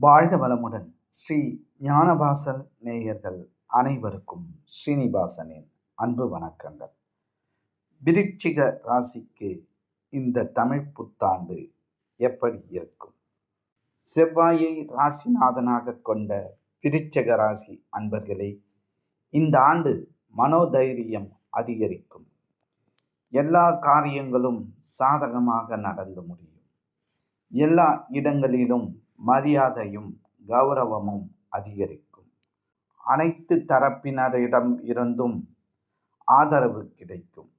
வாழ்க வளமுடன் ஸ்ரீ ஞானபாசல் நேயர்கள் அனைவருக்கும் ஸ்ரீனிவாசனின் அன்பு வணக்கங்கள். விருட்சிக ராசிக்கு இந்த தமிழ் புத்தாண்டு எப்படி இருக்கும்? செவ்வாயை ராசிநாதனாக கொண்ட விருட்சக ராசி அன்பர்களே இந்த ஆண்டு மனோதைரியம் அதிகரிக்கும். எல்லா காரியங்களும் சாதகமாக நடந்து முடியும். எல்லா இடங்களிலும் மரியாதையும் கௌரவமும் அதிகரிக்கும். அனைத்து தரப்பினரிடம் இருந்தும் ஆதரவு கிடைக்கும்.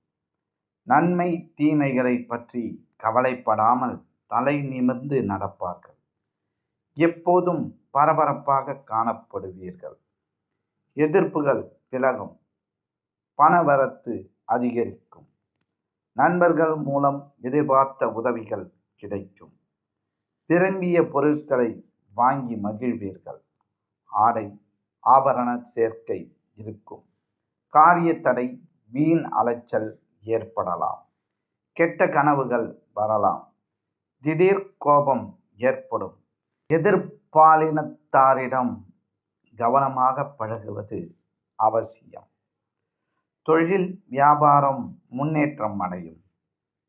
நன்மை தீமைகளை பற்றி கவலைப்படாமல் தலை நிமிர்ந்து நடப்பார்கள். எப்போதும் பரபரப்பாக காணப்படுவீர்கள். எதிர்ப்புகள் விலகும். பணவரத்து அதிகரிக்கும். நண்பர்கள் மூலம் எதிர்பார்த்த உதவிகள் கிடைக்கும். விரும்பிய பொருட்களை வாங்கி மகிழ்வீர்கள். ஆடை ஆபரண சேர்க்கை இருக்கும். காரிய தடை வீண் அலைச்சல் ஏற்படலாம். கெட்ட கனவுகள் வரலாம். திடீர் கோபம் ஏற்படும். எதிர்பாலினத்தாரிடம் கவனமாக பழகுவது அவசியம். தொழில் வியாபாரம் முன்னேற்றம் அடையும்.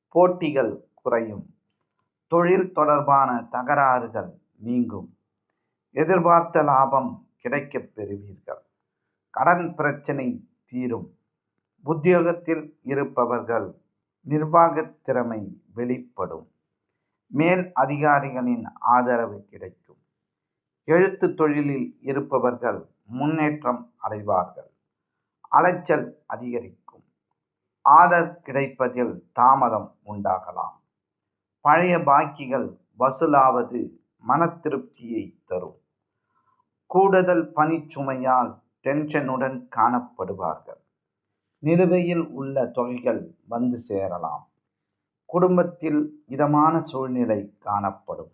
போட்டிகள் குறையும். தொழில் தொடர்பான தகராறுகள் நீங்கும். எதிர்பார்த்த லாபம் கிடைக்கப் பெறுவீர்கள். கடன் பிரச்சனை தீரும். உத்தியோகத்தில் இருப்பவர்கள் நிர்வாகத் திறமை வெளிப்படும். மேல் அதிகாரிகளின் ஆதரவு கிடைக்கும். எழுத்து தொழிலில் இருப்பவர்கள் முன்னேற்றம் அடைவார்கள். அலைச்சல் அதிகரிக்கும். ஆர்டர் கிடைப்பதில் தாமதம் உண்டாகலாம். பழைய பாக்கிகள் வசூலாவது மன திருப்தியை தரும். கூடுதல் பணிச்சுமையால் டென்ஷனுடன் காணப்படுவார்கள். நிலுவையில் உள்ள தொகைகள் வந்து சேரலாம். குடும்பத்தில் இதமான சூழ்நிலை காணப்படும்.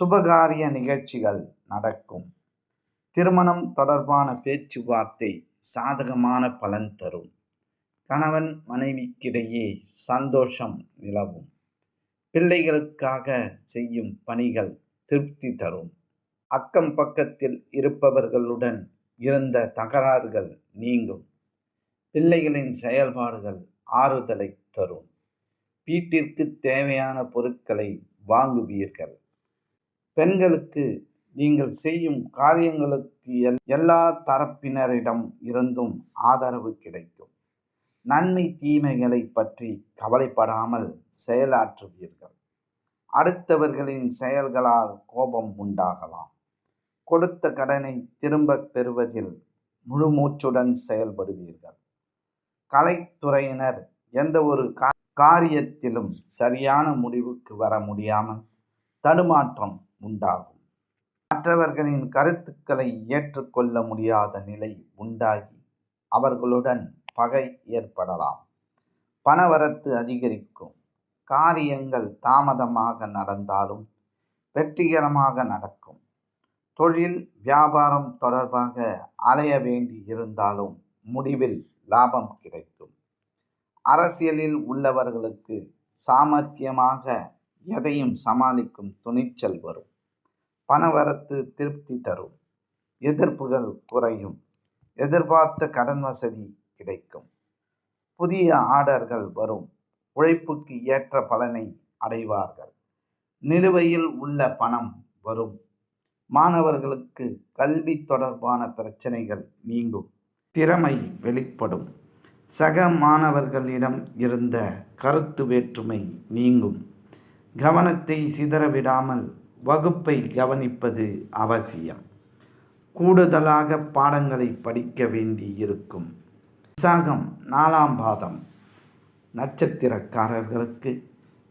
சுபகாரிய நிகழ்ச்சிகள் நடக்கும். திருமணம் தொடர்பான பேச்சுவார்த்தை சாதகமான பலன் தரும். கணவன் மனைவிக்கிடையே சந்தோஷம் நிலவும். பிள்ளைகளுக்காக செய்யும் பணிகள் திருப்தி தரும். அக்கம் பக்கத்தில் இருப்பவர்களுடன் இருந்த தகராறுகள் நீங்கும். பிள்ளைகளின் செயல்பாடுகள் ஆறுதலை தரும். வீட்டிற்கு தேவையான பொருட்களை வாங்குவீர்கள். பெண்களுக்கு நீங்கள் செய்யும் காரியங்களுக்கு எல் எல்லா தரப்பினரிடம் இருந்தும் ஆதரவு கிடைக்கும். நன்மை தீமைகளை பற்றி கவலைப்படாமல் செயலாற்றுவீர்கள். அடுத்தவர்களின் செயல்களால் கோபம் உண்டாகலாம். கொடுத்த கடனை திரும்பப் பெறுவதில் முழு மூச்சுடன் செயல்படுவீர்கள். கலைத்துறையினர் எந்த ஒரு காரியத்திலும் சரியான முடிவுக்கு வர முடியாமல் தடுமாற்றம் உண்டாகும். மற்றவர்களின் கருத்துக்களை ஏற்றுக்கொள்ள முடியாத நிலை உண்டாகி அவர்களுடன் பகை ஏற்படலாம். பணவரத்து அதிகரிக்கும். காரியங்கள் தாமதமாக நடந்தாலும் வெற்றிகரமாக நடக்கும். தொழில் வியாபாரம் தொடர்பாக அலைய வேண்டி இருந்தாலும் முடிவில் லாபம் கிடைக்கும். அரசியலில் உள்ளவர்களுக்கு சாமர்த்தியமாக எதையும் சமாளிக்கும் துணிச்சல் வரும். பணவரத்து திருப்தி தரும். எதிர்ப்புகள் குறையும். எதிர்பார்த்த கடன் வசதி கிடைக்கும். புதிய ஆர்டர்கள் வரும். உழைப்புக்கு ஏற்ற பலனை அடைவார்கள். நிலுவையில் உள்ள பணம் வரும். மாணவர்களுக்கு கல்வி தொடர்பான பிரச்சனைகள் நீங்கும். திறமை வெளிப்படும். சக மாணவர்களிடம் இருந்த கருத்து வேற்றுமை நீங்கும். கவனத்தை சிதறவிடாமல் வகுப்பை கவனிப்பது அவசியம். கூடுதலாக பாடங்களை படிக்க வேண்டி இருக்கும் விசாகம் நாலாம் பாதம். நட்சத்திரக்காரர்களுக்கு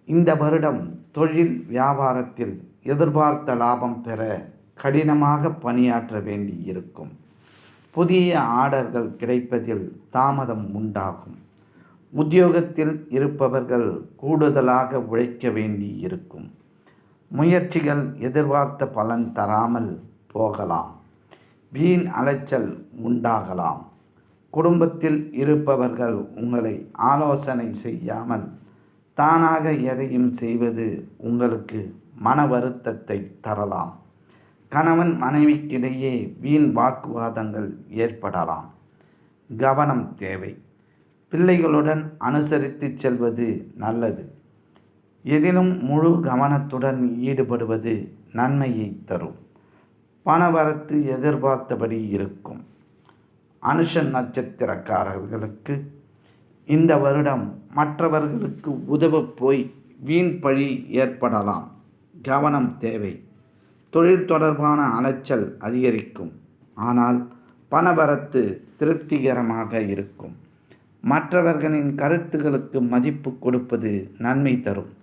இந்த வருடம் தொழில் வியாபாரத்தில் எதிர்பார்த்த லாபம் பெற கடினமாக பணியாற்ற வேண்டி இருக்கும் புதிய ஆர்டர்கள் கிடைப்பதில் தாமதம் உண்டாகும். உத்தியோகத்தில் இருப்பவர்கள் கூடுதலாக உழைக்க வேண்டி இருக்கும் முயற்சிகள் எதிர்பார்த்த பலன் தராமல் போகலாம். வீண் அலைச்சல் உண்டாகலாம். குடும்பத்தில் இருப்பவர்கள் உங்களை ஆலோசனை செய்யாமல் தானாக எதையும் செய்வது உங்களுக்கு மன வருத்தத்தை தரலாம். கணவன் மனைவிக்கிடையே வீண் வாக்குவாதங்கள் ஏற்படலாம். கவனம் தேவை. பிள்ளைகளுடன் அனுசரித்து செல்வது நல்லது. எதிலும் முழு கவனத்துடன் ஈடுபடுவது நன்மையை தரும். பணவரத்து எதிர்பார்த்தபடி இருக்கும். அனுஷ நட்சத்திரக்காரர்களுக்கு இந்த வருடம் மற்றவர்களுக்கு உதவ போய் வீண் பழி ஏற்படலாம். கவனம் தேவை. தொழில் தொடர்பான அலைச்சல் அதிகரிக்கும். ஆனால் பணவரத்து திருப்திகரமாக இருக்கும். மற்றவர்களின் கருத்துகளுக்கு மதிப்பு கொடுப்பது நன்மை தரும்.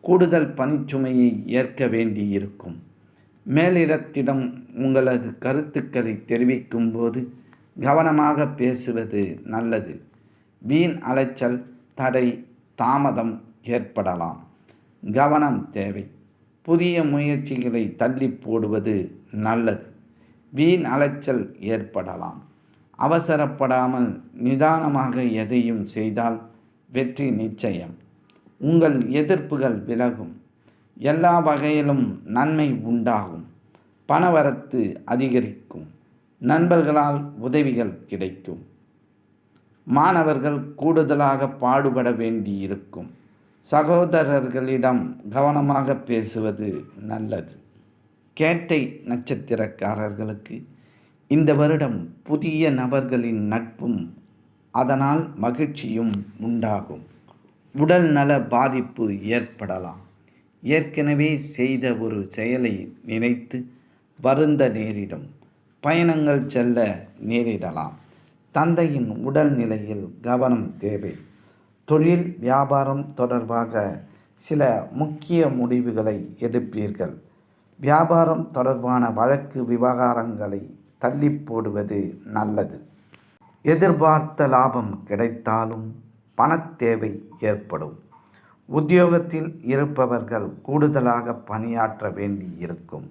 கூடுதல் பணிச்சுமையை ஏற்க வேண்டியிருக்கும். மேலிடத்திடம் உங்களது கருத்துக்களை தெரிவிக்கும்போது கவனமாக பேசுவது நல்லது. வீண் அலைச்சல் தடை தாமதம் ஏற்படலாம். கவனம் தேவை. புதிய முயற்சிகளை தள்ளி போடுவது நல்லது. வீண் அலைச்சல் ஏற்படலாம். அவசரப்படாமல் நிதானமாக எதையும் செய்தால் வெற்றி நிச்சயம். உங்கள் எதிர்ப்புகள் விலகும். எல்லா வகையிலும் நன்மை உண்டாகும். பணவரத்து அதிகரிக்கும். நண்பர்களால் உதவிகள் கிடைக்கும். மாணவர்கள் கூடுதலாக பாடுபட வேண்டியிருக்கும். சகோதரர்களிடம் கவனமாக பேசுவது நல்லது. கேட்டை நட்சத்திரக்காரர்களுக்கு இந்த வருடம் புதிய நபர்களின் நட்பும் அதனால் மகிழ்ச்சியும் உண்டாகும். உடல் நல பாதிப்பு ஏற்படலாம். ஏற்கனவே செய்த ஒரு செயலை நினைத்து வருந்த நேரிடும். பயணங்கள் செல்ல நேரிடலாம். தந்தையின் உடல் நிலையில் கவனம் தேவை. தொழில் வியாபாரம் தொடர்பாக சில முக்கிய முடிவுகளை எடுப்பீர்கள். வியாபாரம் தொடர்பான வழக்கு விவகாரங்களை தள்ளி போடுவது நல்லது. எதிர்பார்த்த லாபம் கிடைத்தாலும் பணத்தேவை ஏற்படும். உத்தியோகத்தில் இருப்பவர்கள் கூடுதலாக பணியாற்ற வேண்டி இருக்கும்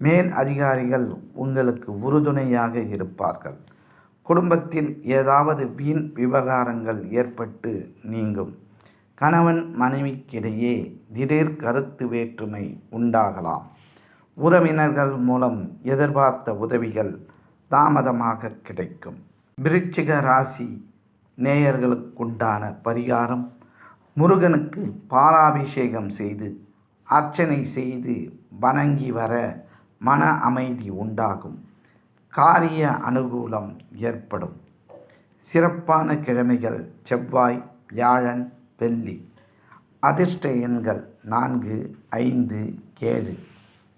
மேல் அதிகாரிகள் உங்களுக்கு உறுதுணையாக இருப்பார்கள். குடும்பத்தில் ஏதாவது வீண் விவகாரங்கள் ஏற்பட்டு நீங்கும். கணவன் மனைவிக்கிடையே திடீர் கருத்து வேற்றுமை உண்டாகலாம். உறவினர்கள் மூலம் எதிர்பார்த்த உதவிகள் தாமதமாக கிடைக்கும். விருச்சிக ராசி நேயர்களுக்குண்டான பரிகாரம் முருகனுக்கு பாலாபிஷேகம் செய்து அர்ச்சனை செய்து வணங்கி வர மன அமைதி உண்டாகும். காரிய அனுகூலம் ஏற்படும். சிறப்பான கிழமைகள் செவ்வாய் வியாழன் வெள்ளி. அதிர்ஷ்ட எண்கள் நான்கு ஐந்து ஏழு.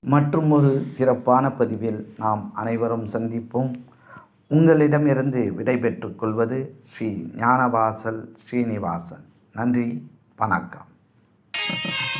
மற்றும் ஒரு சிறப்பான பதிவில் நாம் அனைவரும் சந்திப்போம். உங்களிடமிருந்து விடைபெற்றுக் கொள்வது ஸ்ரீ ஞானவாசல் ஸ்ரீனிவாசன். நன்றி வணக்கம்.